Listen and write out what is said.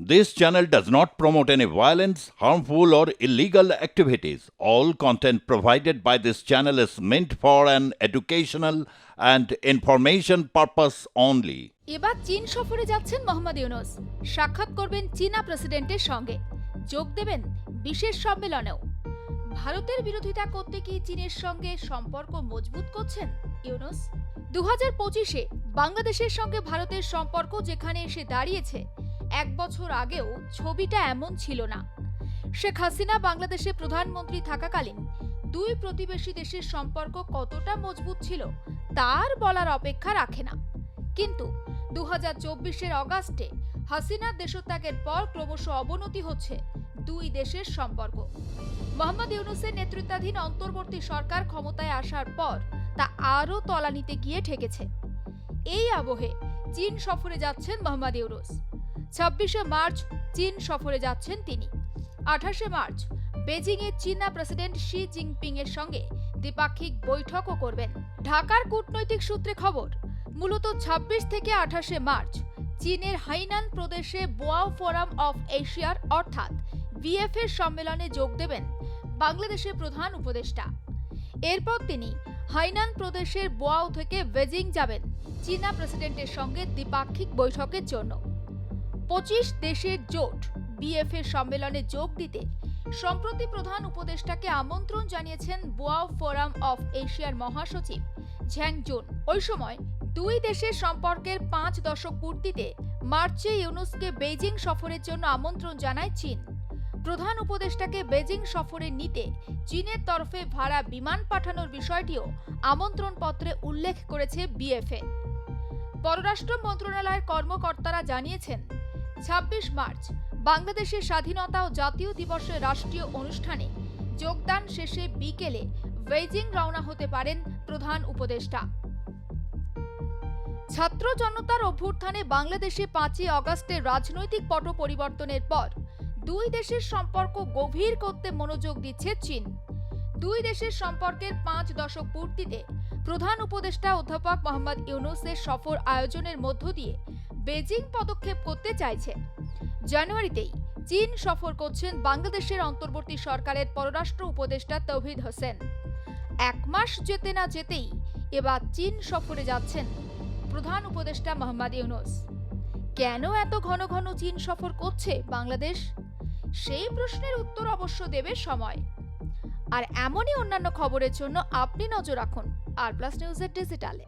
This channel does not promote any violence, harmful, or illegal activities. All content provided by this channel is meant for an educational and information purpose only. এবার চীন সফরে যাচ্ছেন মোহাম্মদ ইউনুস সাক্ষাৎ করবেন চীনা প্রেসিডেন্টের সঙ্গে যোগ দেবেন বিশেষ সম্মেলনেও ভারতের বিরোধিতা করতে কি চীনের সঙ্গে সম্পর্ক মজবুত করছেন ইউনুস দু হাজার পঁচিশে বাংলাদেশের সঙ্গে ভারতের সম্পর্ক যেখানে এসে দাঁড়িয়েছে এক বছর আগেও ছবিটা এমন ছিল না। শেখ হাসিনা বাংলাদেশে প্রধানমন্ত্রী থাকাকালীন দুই প্রতিবেশী দেশের সম্পর্ক কতটা মজবুত ছিল তার বলার অপেক্ষা রাখে না। কিন্তু দু হাজার চব্বিশের অগাস্টে হাসিনার দেশত্যাগের পর ক্রমশ অবনতি হচ্ছে দুই দেশের সম্পর্ক। মোহাম্মদ ইউনুসের নেতৃত্বাধীন অন্তর্বর্তী সরকার ক্ষমতায় আসার পর তা আরও তলানিতে গিয়ে ঠেকেছে। এই আবহে চীন সফরে যাচ্ছেন মোহাম্মদ ইউনুস। ছাব্বিশে মার্চ চীন সফরে যাচ্ছেন তিনি। আঠাশে মার্চ বেজিংয়ে চীনা প্রেসিডেন্ট শি জিনপিং এর সঙ্গে দ্বিপাক্ষিক বৈঠকও করবেন। ঢাকার কূটনৈতিক সূত্রে খবর, মূলত ২৬ থেকে আঠাশে মার্চ চীনের হাইনান প্রদেশে বোয়াও ফোরাম অফ এশিয়ার অর্থাৎ বিএফ এর সম্মেলনে যোগ দেবেন বাংলাদেশের প্রধান উপদেষ্টা। এরপর তিনি হাইনান প্রদেশের বোয়াও থেকে বেজিং যাবেন চীনা প্রেসিডেন্টের সঙ্গে দ্বিপাক্ষিক বৈঠকের জন্য। পঁচিশ দেশের জোট বিএফ এর সম্মেলনে যোগ দিতে সম্প্রতি প্রধান উপদেষ্টাকে আমন্ত্রণ জানিয়েছেন বোয়াও ফোরাম অফ এশিয়ার মহাসচিব ঝ্যাং জুন। ওই সময় দুই দেশের সম্পর্কের পাঁচ দশক পূর্তিতে মার্চে ইউনুসকে বেজিং সফরের জন্য আমন্ত্রণ জানায় চীন। প্রধান উপদেষ্টাকে বেজিং সফরে নিতে চীনের তরফে ভাড়া বিমান পাঠানোর বিষয়টিও আমন্ত্রণপত্রে উল্লেখ করেছে বিএফএ পররাষ্ট্র মন্ত্রণালয়ের কর্মকর্তারা জানিয়েছেন ছাব্বিশ মার্চ বাংলাদেশের স্বাধীনতা ও জাতীয় দিবসের রাষ্ট্রীয় অনুষ্ঠানে যোগদান শেষে বিকেলে বেইজিং রওনা হতে পারেন প্রধান উপদেষ্টা। ছাত্র জনতার অভ্যুত্থানে বাংলাদেশে পাঁচই অগস্টের রাজনৈতিক পট পরিবর্তনের পর দুই দেশের সম্পর্ক গভীর করতে মনোযোগ দিচ্ছে চীন। দুই দেশের সম্পর্কের পাঁচ দশক পূর্তিতে প্রধান উপদেষ্টা অধ্যাপক মোহাম্মদ ইউনুসের সফর আয়োজনের মধ্য দিয়ে বেজিং পদক্ষেপ করতে চাইছে। জানুয়ারিতেই চীন সফর করছেন বাংলাদেশের অন্তর্বর্তী সরকারের পররাষ্ট্র উপদেষ্টা তৌহিদ হোসেন। এক মাস যেতে না যেতেই এবার চীন সফরে যাচ্ছেন প্রধান উপদেষ্টা মোহাম্মদ ইউনুস। কেন এত ঘন ঘন চীন সফর করছে বাংলাদেশ? সেই প্রশ্নের উত্তর অবশ্য দেবে সময়। আর এমনই অন্যান্য খবরের জন্য আপনি নজর রাখুন আর প্লাস নিউজের ডিজিটালে।